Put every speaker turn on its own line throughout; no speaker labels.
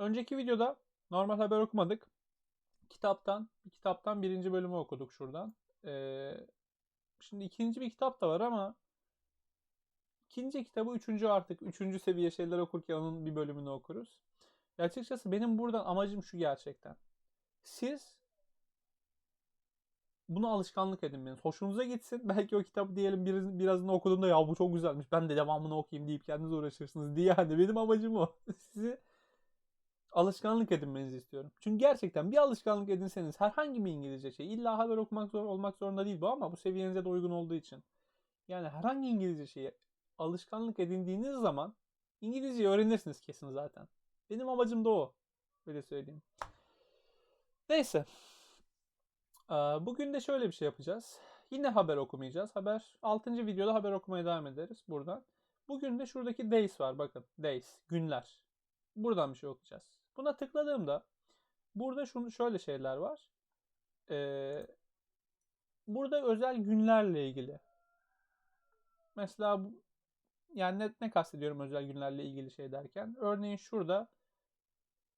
Önceki videoda normal haber okumadık. Kitaptan, bir kitaptan birinci bölümü okuduk şuradan. Ee, şimdi ikinci bir kitap da var ama ikinci kitabı üçüncü artık üçüncü seviye şeyler okurken onun bir bölümünü okuruz. Ya açıkçası benim buradan amacım şu gerçekten. Siz bunu alışkanlık edinmeniz. Hoşunuza gitsin. Belki o kitabı diyelim biraz, birazını okuduğumda ya bu çok güzelmiş. Ben de devamını okuyayım deyip kendiniz uğraşırsınız diye. Yani benim amacım o. Sizi alışkanlık edinmenizi istiyorum. Çünkü gerçekten bir alışkanlık edinseniz herhangi bir İngilizce şey illa haber okumak zor olmak zorunda değil bu ama bu seviyenize de uygun olduğu için. Yani herhangi İngilizce şeyi alışkanlık edindiğiniz zaman İngilizceyi öğrenirsiniz kesin zaten. Benim amacım da o. Öyle söyleyeyim. Neyse. Bugün de şöyle bir şey yapacağız. Yine haber okumayacağız. Haber 6. videoda haber okumaya devam ederiz buradan. Bugün de şuradaki days var. Bakın days, günler. Buradan bir şey okuyacağız. Buna tıkladığımda burada şunu şöyle şeyler var. Ee, burada özel günlerle ilgili. Mesela yani ne, ne kastediyorum özel günlerle ilgili şey derken. Örneğin şurada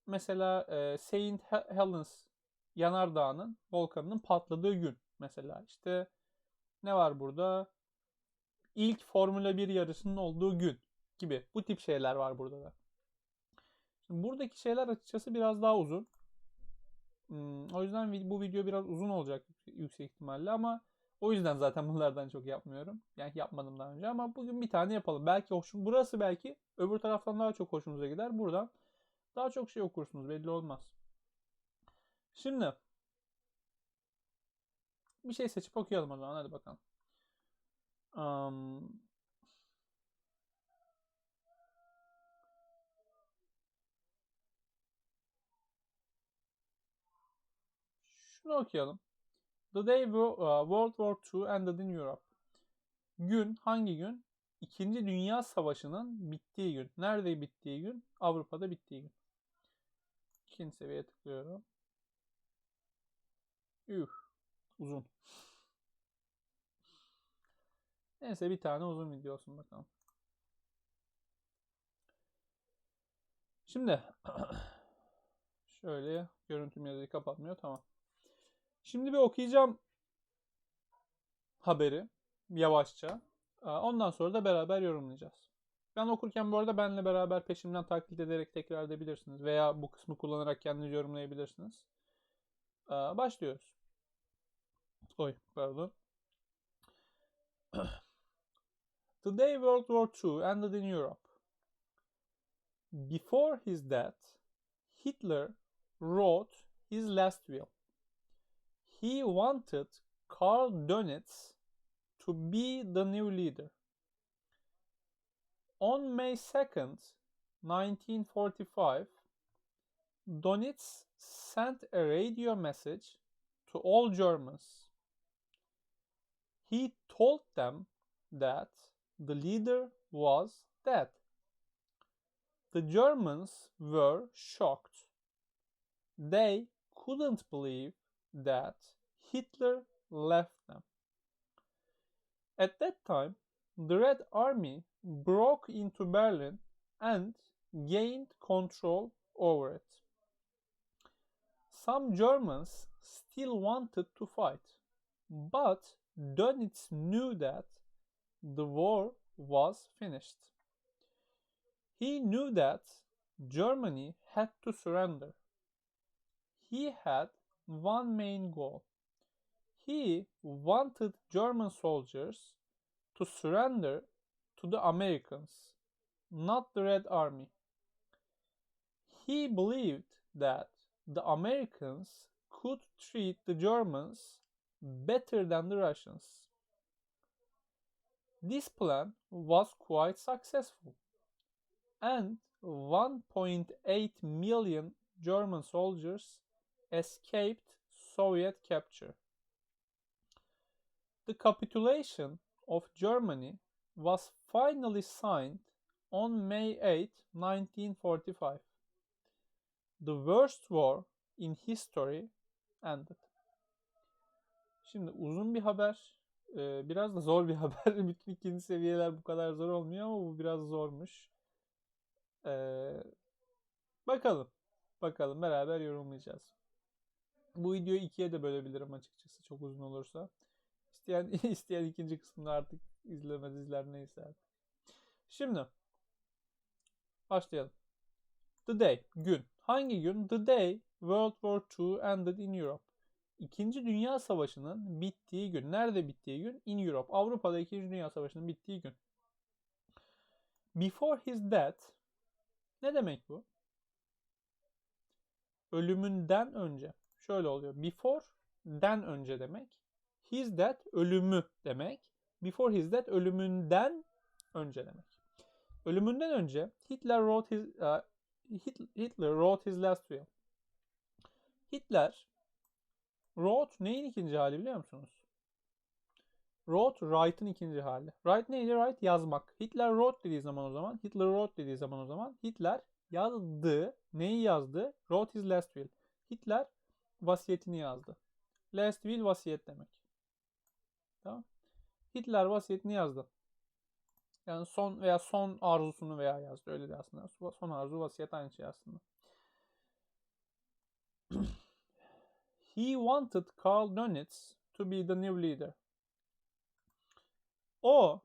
mesela e, Saint Helens yanardağının volkanının patladığı gün mesela işte ne var burada? İlk Formula 1 yarışının olduğu gün gibi bu tip şeyler var burada da. Buradaki şeyler açıkçası biraz daha uzun. Hmm, o yüzden bu video biraz uzun olacak yüksek ihtimalle ama o yüzden zaten bunlardan çok yapmıyorum. Yani yapmadım daha önce ama bugün bir tane yapalım. Belki hoşum, burası belki öbür taraftan daha çok hoşunuza gider. Buradan daha çok şey okursunuz belli olmaz. Şimdi bir şey seçip okuyalım o zaman. Hadi bakalım. Um, şunu okuyalım. The day uh, World War II ended in Europe. Gün hangi gün? İkinci Dünya Savaşı'nın bittiği gün. Nerede bittiği gün? Avrupa'da bittiği gün. İkinci seviyeye tıklıyorum. Üh, uzun. Neyse bir tane uzun video olsun bakalım. Şimdi şöyle görüntüm yazıyı kapatmıyor tamam. Şimdi bir okuyacağım haberi yavaşça. Ondan sonra da beraber yorumlayacağız. Ben okurken bu arada benle beraber peşimden taklit ederek tekrar edebilirsiniz. Veya bu kısmı kullanarak kendiniz yorumlayabilirsiniz. Başlıyoruz. Oy pardon. The day World War II ended in Europe. Before his death, Hitler wrote his last will. He wanted Karl Dönitz to be the new leader. On May 2nd, 1945, Dönitz sent a radio message to all Germans. He told them that the leader was dead. The Germans were shocked. They couldn't believe that Hitler left them. At that time, the Red Army broke into Berlin and gained control over it. Some Germans still wanted to fight, but Dönitz knew that the war was finished. He knew that Germany had to surrender. He had one main goal. He wanted German soldiers to surrender to the Americans, not the Red Army. He believed that the Americans could treat the Germans better than the Russians. This plan was quite successful, and 1.8 million German soldiers escaped Soviet capture. The capitulation of Germany was finally signed on May 8, 1945. The worst war in history ended. Şimdi uzun bir haber. Ee, biraz da zor bir haber. Bütün ikinci seviyeler bu kadar zor olmuyor ama bu biraz zormuş. Ee, bakalım. Bakalım beraber yorumlayacağız. Bu videoyu ikiye de bölebilirim açıkçası çok uzun olursa. İsteyen isteyen ikinci kısmını artık izlemez izler neyse artık. Şimdi başlayalım. The day, gün. Hangi gün? The day World War II ended in Europe. İkinci Dünya Savaşı'nın bittiği gün. Nerede bittiği gün? In Europe. Avrupa'da İkinci Dünya Savaşı'nın bittiği gün. Before his death. Ne demek bu? Ölümünden önce. Şöyle oluyor. Before den önce demek. His death ölümü demek. Before his death ölümünden önce demek. Ölümünden önce Hitler wrote his uh, Hitler wrote his last will. Hitler wrote neyin ikinci hali biliyor musunuz? Wrote write'ın ikinci hali. Write neydi? Write yazmak. Hitler wrote dediği zaman o zaman, Hitler wrote dediği zaman o zaman Hitler yazdı. Neyi yazdı? Wrote his last will. Hitler vasiyetini yazdı. Last will vasiyet demek. Tamam. Hitler vasiyetini yazdı. Yani son veya son arzusunu veya yazdı. Öyle de aslında. Son arzu vasiyet aynı şey aslında. He wanted Karl Dönitz to be the new leader. O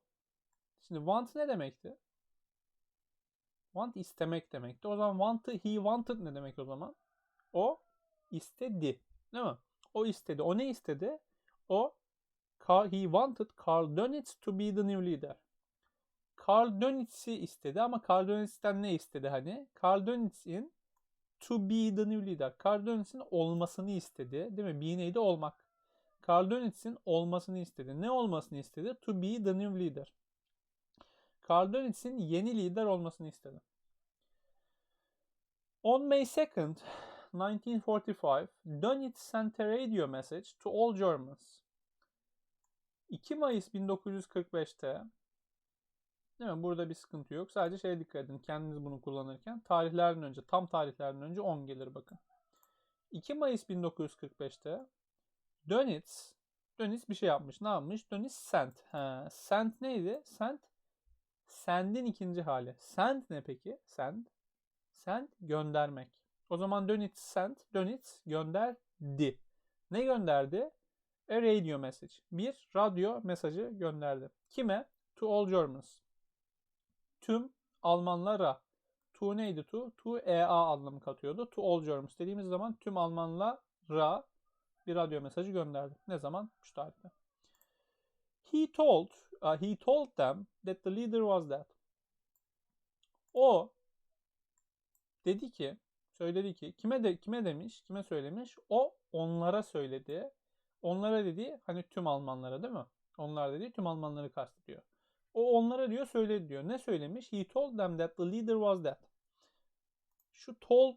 şimdi want ne demekti? Want istemek demekti. O zaman wanted, he wanted ne demek o zaman? O istedi. Değil mi? O istedi. O ne istedi? O he wanted Karl Dönitz to be the new leader. Karl Dönitz'i istedi ama Karl Dönitz'ten ne istedi hani? Karl Dönitz'in to be the new leader. Karl Dönitz'in olmasını istedi. Değil mi? Be neydi? Olmak. Karl Dönitz'in olmasını istedi. Ne olmasını istedi? To be the new leader. Karl Dönitz'in yeni lider olmasını istedi. On May 2nd, 1945, Dönitz sent a radio message to all Germans. 2 Mayıs 1945'te Değil mi? Burada bir sıkıntı yok. Sadece şeye dikkat edin. Kendiniz bunu kullanırken tarihlerden önce, tam tarihlerden önce 10 gelir bakın. 2 Mayıs 1945'te Dönitz Dönitz bir şey yapmış. Ne yapmış? Dönitz sent. Ha, sent neydi? Sent sendin ikinci hali. Sent ne peki? Send. Send göndermek. O zaman Dönitz sent. Dönitz gönderdi. Ne gönderdi? A radio message. Bir radyo mesajı gönderdi. Kime? To all Germans tüm Almanlara to neydi to? To EA anlamı katıyordu. To all Germans dediğimiz zaman tüm Almanlara bir radyo mesajı gönderdi. Ne zaman? Şu tarihte. He told, uh, he told them that the leader was dead. O dedi ki, söyledi ki, kime de kime demiş, kime söylemiş? O onlara söyledi. Onlara dedi, hani tüm Almanlara değil mi? Onlar dedi, tüm Almanları kastediyor. O onlara diyor söyledi diyor. Ne söylemiş? He told them that the leader was dead. Şu told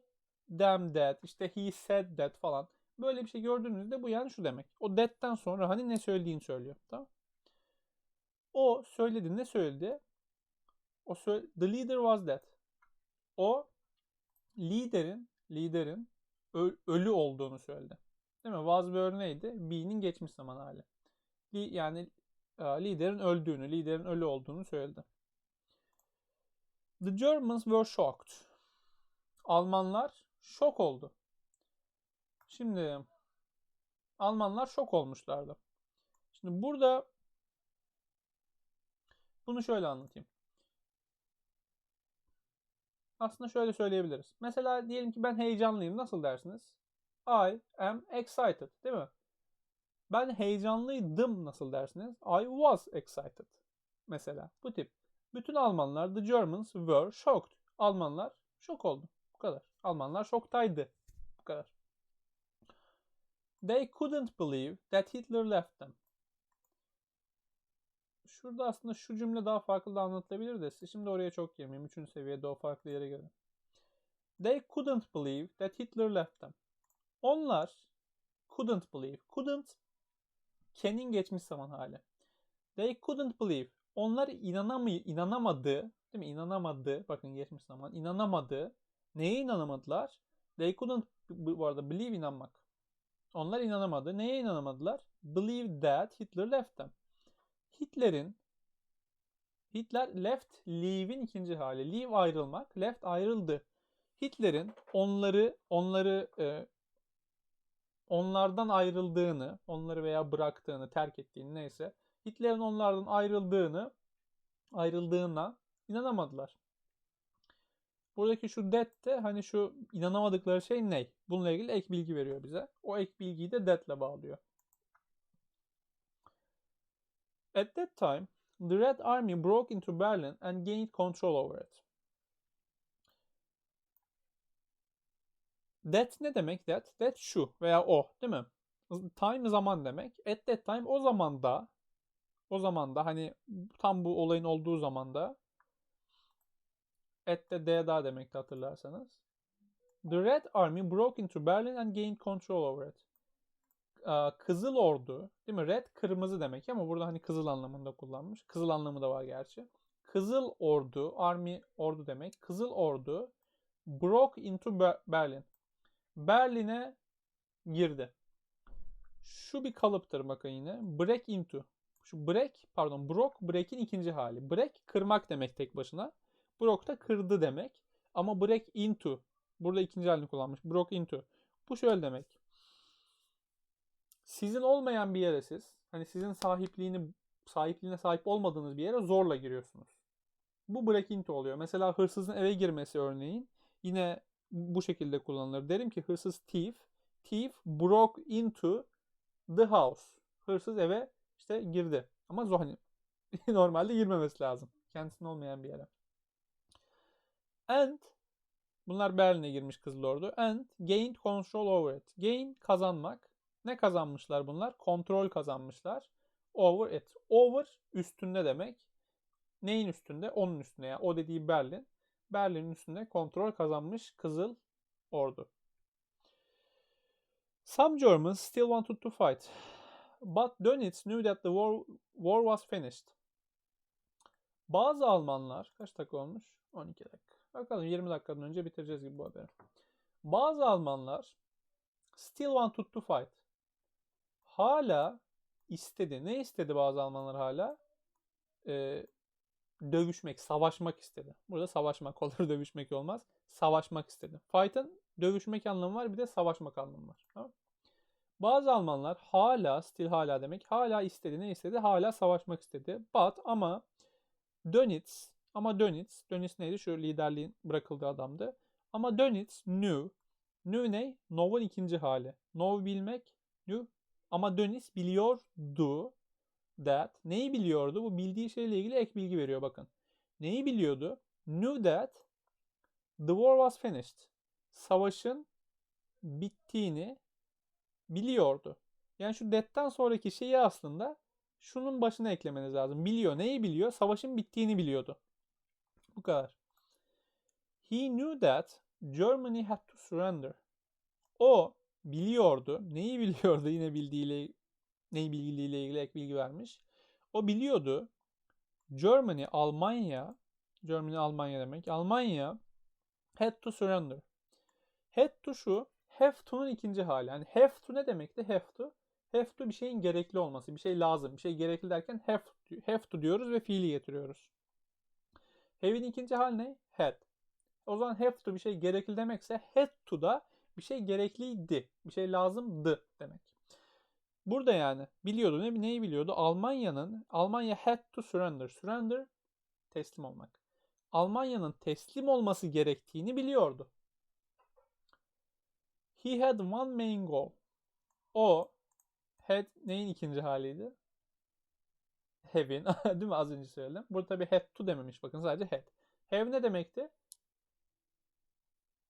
them that işte he said that falan. Böyle bir şey gördüğünüzde bu yani şu demek. O that'ten sonra hani ne söylediğini söylüyor. Tamam. O söyledi. Ne söyledi? O söyle, the leader was dead. O liderin liderin ölü olduğunu söyledi. Değil mi? Was bir örneğiydi. Be'nin geçmiş zaman hali. Yani e, liderin öldüğünü, liderin ölü olduğunu söyledi. The Germans were shocked. Almanlar şok oldu. Şimdi Almanlar şok olmuşlardı. Şimdi burada bunu şöyle anlatayım. Aslında şöyle söyleyebiliriz. Mesela diyelim ki ben heyecanlıyım. Nasıl dersiniz? I am excited, değil mi? Ben heyecanlıydım nasıl dersiniz? I was excited. Mesela bu tip. Bütün Almanlar, the Germans were shocked. Almanlar şok oldu. Bu kadar. Almanlar şoktaydı. Bu kadar. They couldn't believe that Hitler left them. Şurada aslında şu cümle daha farklı da anlatılabilir de şimdi oraya çok girmeyeyim. Üçüncü seviyede o farklı yere göre. They couldn't believe that Hitler left them. Onlar couldn't believe. Couldn't can'in geçmiş zaman hali. They couldn't believe. Onlar inanamay inanamadı. Değil mi? İnanamadı. Bakın geçmiş zaman. İnanamadı. Neye inanamadılar? They couldn't bu arada believe inanmak. Onlar inanamadı. Neye inanamadılar? Believe that Hitler left them. Hitler'in Hitler left leave'in ikinci hali. Leave ayrılmak. Left ayrıldı. Hitler'in onları onları e, onlardan ayrıldığını, onları veya bıraktığını, terk ettiğini neyse, Hitler'in onlardan ayrıldığını ayrıldığına inanamadılar. Buradaki şu that de hani şu inanamadıkları şey ne? Bununla ilgili ek bilgi veriyor bize. O ek bilgiyi de that'le bağlıyor. At that time, the Red Army broke into Berlin and gained control over it. That ne demek that? That şu veya o değil mi? Time zaman demek. At that time o zamanda o zamanda hani tam bu olayın olduğu zamanda at de D daha demekti hatırlarsanız. The Red Army broke into Berlin and gained control over it. Kızıl Ordu, değil mi? Red kırmızı demek ama burada hani kızıl anlamında kullanmış. Kızıl anlamı da var gerçi. Kızıl Ordu, Army ordu demek. Kızıl Ordu broke into Berlin. Berlin'e girdi. Şu bir kalıptır bakın yine. Break into. Şu break, pardon, broke, break'in ikinci hali. Break kırmak demek tek başına. Broke da kırdı demek. Ama break into. Burada ikinci halini kullanmış. Broke into. Bu şöyle demek. Sizin olmayan bir yere siz, hani sizin sahipliğini sahipliğine sahip olmadığınız bir yere zorla giriyorsunuz. Bu break into oluyor. Mesela hırsızın eve girmesi örneğin yine bu şekilde kullanılır. Derim ki hırsız thief. Thief broke into the house. Hırsız eve işte girdi. Ama hani normalde girmemesi lazım. Kendisinin olmayan bir yere. And bunlar Berlin'e girmiş Kızıl Ordu. And gained control over it. Gain kazanmak. Ne kazanmışlar bunlar? Kontrol kazanmışlar. Over it. Over üstünde demek. Neyin üstünde? Onun üstünde. Yani o dediği Berlin. Berlin'in üstünde kontrol kazanmış Kızıl Ordu. Some Germans still wanted to fight. But Dönitz knew that the war, war was finished. Bazı Almanlar, kaç dakika olmuş? 12 dakika. Bakalım 20 dakikadan önce bitireceğiz gibi bu haberi. Bazı Almanlar still wanted to fight. Hala istedi. Ne istedi bazı Almanlar hala? Ee, dövüşmek, savaşmak istedi. Burada savaşmak olur, dövüşmek olmaz. Savaşmak istedi. Fight'ın dövüşmek anlamı var, bir de savaşmak anlamı var. Bazı Almanlar hala, still hala demek, hala istedi. Ne istedi? Hala savaşmak istedi. But ama Dönitz, ama Dönitz, Dönitz neydi? Şu liderliğin bırakıldığı adamdı. Ama Dönitz knew. Knew ne? Know'un ikinci hali. Know bilmek, knew. Ama Dönitz biliyordu that. Neyi biliyordu? Bu bildiği şeyle ilgili ek bilgi veriyor bakın. Neyi biliyordu? Knew that the war was finished. Savaşın bittiğini biliyordu. Yani şu that'tan sonraki şeyi aslında şunun başına eklemeniz lazım. Biliyor. Neyi biliyor? Savaşın bittiğini biliyordu. Bu kadar. He knew that Germany had to surrender. O biliyordu. Neyi biliyordu? Yine bildiğiyle neyi bilgiliğiyle ilgili ek bilgi vermiş. O biliyordu. Germany, Almanya, Germany Almanya demek. Almanya had to surrender. Had to şu, have to'nun ikinci hali. Yani have to ne demekti? Have to. Have to bir şeyin gerekli olması, bir şey lazım, bir şey gerekli derken have, have to diyoruz ve fiili getiriyoruz. Have'in ikinci hali ne? Had. O zaman have to bir şey gerekli demekse had to da bir şey gerekliydi, bir şey lazımdı demek. Burada yani biliyordu. Ne, neyi biliyordu? Almanya'nın Almanya had to surrender. Surrender teslim olmak. Almanya'nın teslim olması gerektiğini biliyordu. He had one main goal. O had neyin ikinci haliydi? Have'in. Değil mi? Az önce söyledim. Burada tabii had to dememiş. Bakın sadece had. Have ne demekti?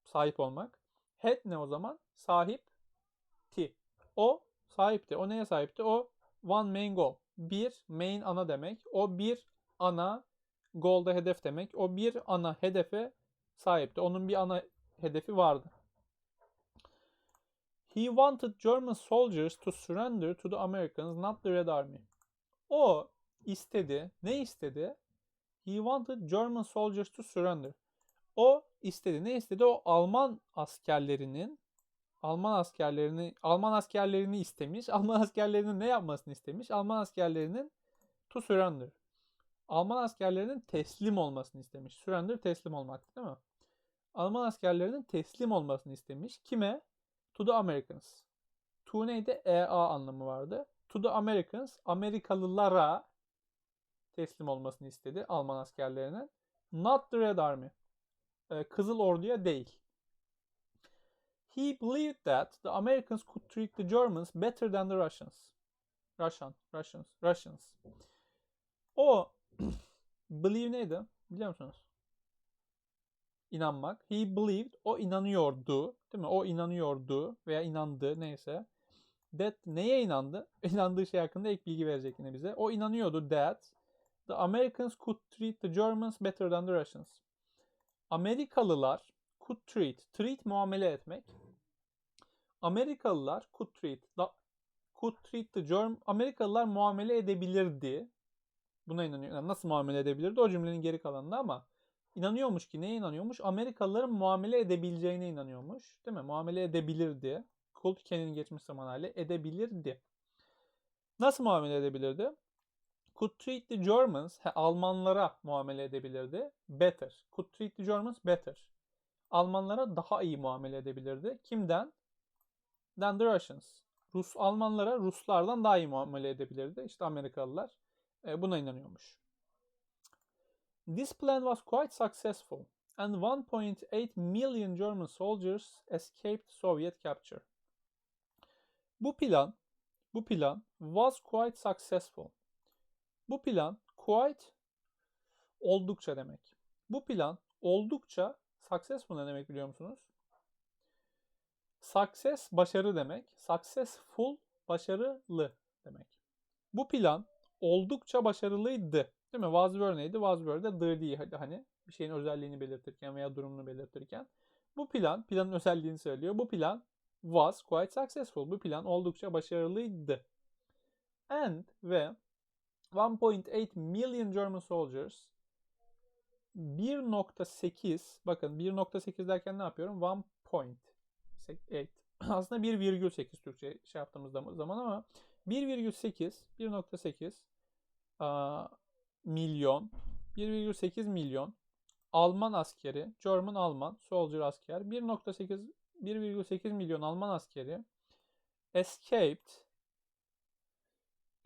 Sahip olmak. Had ne o zaman? Sahip. Ti. O sahipti. O neye sahipti? O one main goal. Bir main ana demek. O bir ana goal'da hedef demek. O bir ana hedefe sahipti. Onun bir ana hedefi vardı. He wanted German soldiers to surrender to the Americans, not the Red Army. O istedi. Ne istedi? He wanted German soldiers to surrender. O istedi. Ne istedi? O Alman askerlerinin Alman askerlerini Alman askerlerini istemiş. Alman askerlerinin ne yapmasını istemiş? Alman askerlerinin to surrender. Alman askerlerinin teslim olmasını istemiş. Surrender teslim olmak değil mi? Alman askerlerinin teslim olmasını istemiş. Kime? To the Americans. To neydi? EA anlamı vardı. To the Americans, Amerikalılara teslim olmasını istedi Alman askerlerinin. Not the Red Army. Ee, Kızıl Ordu'ya değil. He believed that the Americans could treat the Germans better than the Russians. Russian, Russians, Russians. O believe neydi? Biliyor musunuz? İnanmak. He believed. O inanıyordu. Değil mi? O inanıyordu veya inandı neyse. That neye inandı? İnandığı şey hakkında ek bilgi verecek yine bize. O inanıyordu that the Americans could treat the Germans better than the Russians. Amerikalılar could treat. Treat muamele etmek. Amerikalılar could treat. Da, could treat the German. Amerikalılar muamele edebilirdi. Buna inanıyor. Yani nasıl muamele edebilirdi? O cümlenin geri kalanında ama inanıyormuş ki neye inanıyormuş? Amerikalıların muamele edebileceğine inanıyormuş. Değil mi? Muamele edebilirdi. Could can'in geçmiş zaman hali edebilirdi. Nasıl muamele edebilirdi? Could treat the Germans, he, Almanlara muamele edebilirdi. Better. Could treat the Germans better. Almanlara daha iyi muamele edebilirdi. Kimden? Than the Russians. Rus Almanlara Ruslardan daha iyi muamele edebilirdi. İşte Amerikalılar e, buna inanıyormuş. This plan was quite successful and 1.8 million German soldiers escaped Soviet capture. Bu plan, bu plan was quite successful. Bu plan quite oldukça demek. Bu plan oldukça successful ne demek biliyor musunuz? Success başarı demek. Successful başarılı demek. Bu plan oldukça başarılıydı. Değil mi? Was were neydi? Was were de the değil. Hani bir şeyin özelliğini belirtirken veya durumunu belirtirken. Bu plan, planın özelliğini söylüyor. Bu plan was quite successful. Bu plan oldukça başarılıydı. And ve 1.8 million German soldiers 1.8 bakın 1.8 derken ne yapıyorum? 1.8 aslında 1,8 Türkçe şey yaptığımız zaman ama 1,8 1.8 milyon 1,8 milyon Alman askeri, German Alman soldier asker 1.8 1,8 milyon Alman askeri escaped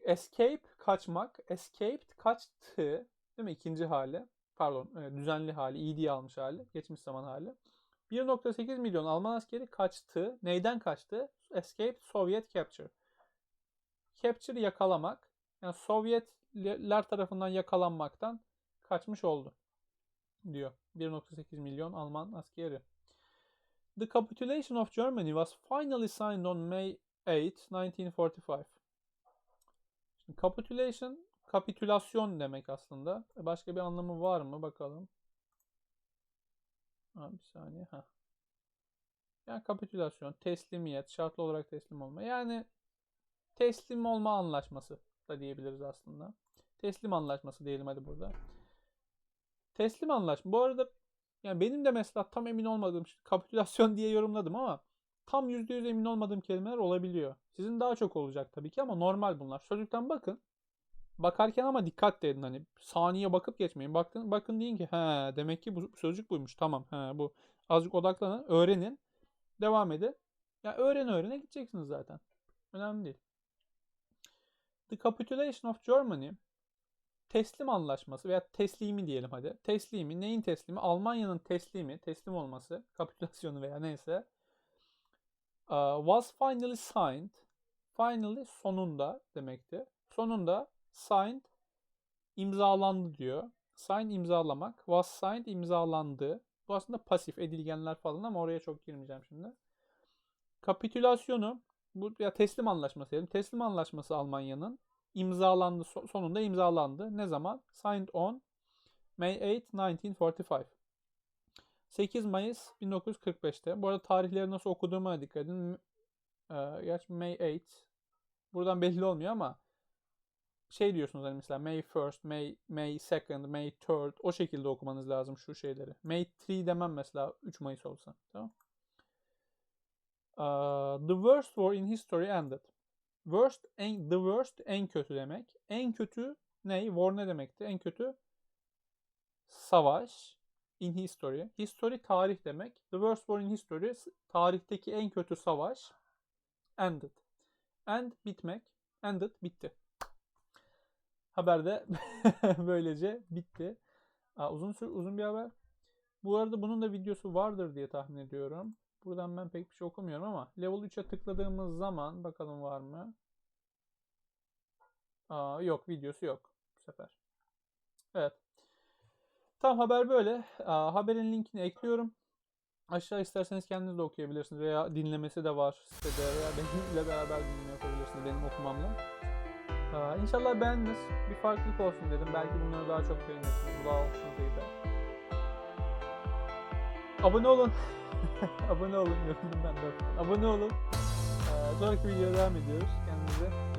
escape kaçmak, escaped kaçtı değil mi ikinci hali? Pardon, düzenli hali, diye almış hali, geçmiş zaman hali. 1.8 milyon Alman askeri kaçtı. Neyden kaçtı? Escaped Soviet capture. Capture yakalamak. Yani Sovyetler tarafından yakalanmaktan kaçmış oldu diyor. 1.8 milyon Alman askeri. The capitulation of Germany was finally signed on May 8, 1945. Şimdi capitulation, kapitülasyon demek aslında. Başka bir anlamı var mı bakalım. Ha, bir saniye. Ha. Yani kapitülasyon, teslimiyet, şartlı olarak teslim olma. Yani teslim olma anlaşması da diyebiliriz aslında. Teslim anlaşması diyelim hadi burada. Teslim anlaşma. Bu arada yani benim de mesela tam emin olmadığım kapitülasyon diye yorumladım ama tam %100 emin olmadığım kelimeler olabiliyor. Sizin daha çok olacak tabii ki ama normal bunlar. Sözlükten bakın. Bakarken ama dikkat edin hani saniye bakıp geçmeyin. Bakın bakın deyin ki he demek ki bu sözcük buymuş. Tamam he bu. Azıcık odaklanın, öğrenin. Devam edin. Ya öğren öğrene gideceksiniz zaten. Önemli değil. The Capitulation of Germany teslim anlaşması veya teslimi diyelim hadi. Teslimi neyin teslimi? Almanya'nın teslimi, teslim olması, kapitülasyonu veya neyse uh, was finally signed. Finally sonunda demekti. Sonunda signed imzalandı diyor. Sign imzalamak. Was signed imzalandı. Bu aslında pasif edilgenler falan ama oraya çok girmeyeceğim şimdi. Kapitülasyonu bu ya teslim anlaşması diyelim. Teslim anlaşması Almanya'nın imzalandı sonunda imzalandı. Ne zaman? Signed on May 8, 1945. 8 Mayıs 1945'te. Bu arada tarihleri nasıl okuduğuma dikkat edin. Ee, gerçi May 8. Buradan belli olmuyor ama şey diyorsunuz hani mesela May 1st, May, May 2nd, May 3rd o şekilde okumanız lazım şu şeyleri. May 3 demem mesela 3 Mayıs olsa. Tamam. Uh, the worst war in history ended. Worst, en, the worst en kötü demek. En kötü ne? War ne demekti? En kötü savaş in history. History tarih demek. The worst war in history tarihteki en kötü savaş. Ended. End bitmek. Ended bitti. Haberde böylece bitti. Aa, uzun sür uzun bir haber. Bu arada bunun da videosu vardır diye tahmin ediyorum. Buradan ben pek bir şey okumuyorum ama level 3'e tıkladığımız zaman bakalım var mı? Aa, yok videosu yok bu sefer. Evet. Tam haber böyle. Aa, haberin linkini ekliyorum. Aşağı isterseniz kendiniz de okuyabilirsiniz veya dinlemesi de var sitede veya benimle beraber dinleme yapabilirsiniz benim okumamla. Aa, İnşallah beğendiniz. Bir farklılık olsun dedim. Belki bunları daha çok beğenirsiniz. Bu daha hoşunuza gider. Abone olun. Abone olun. Yoruldum ben de. Abone olun. Ee, sonraki videoya devam ediyoruz. Kendinize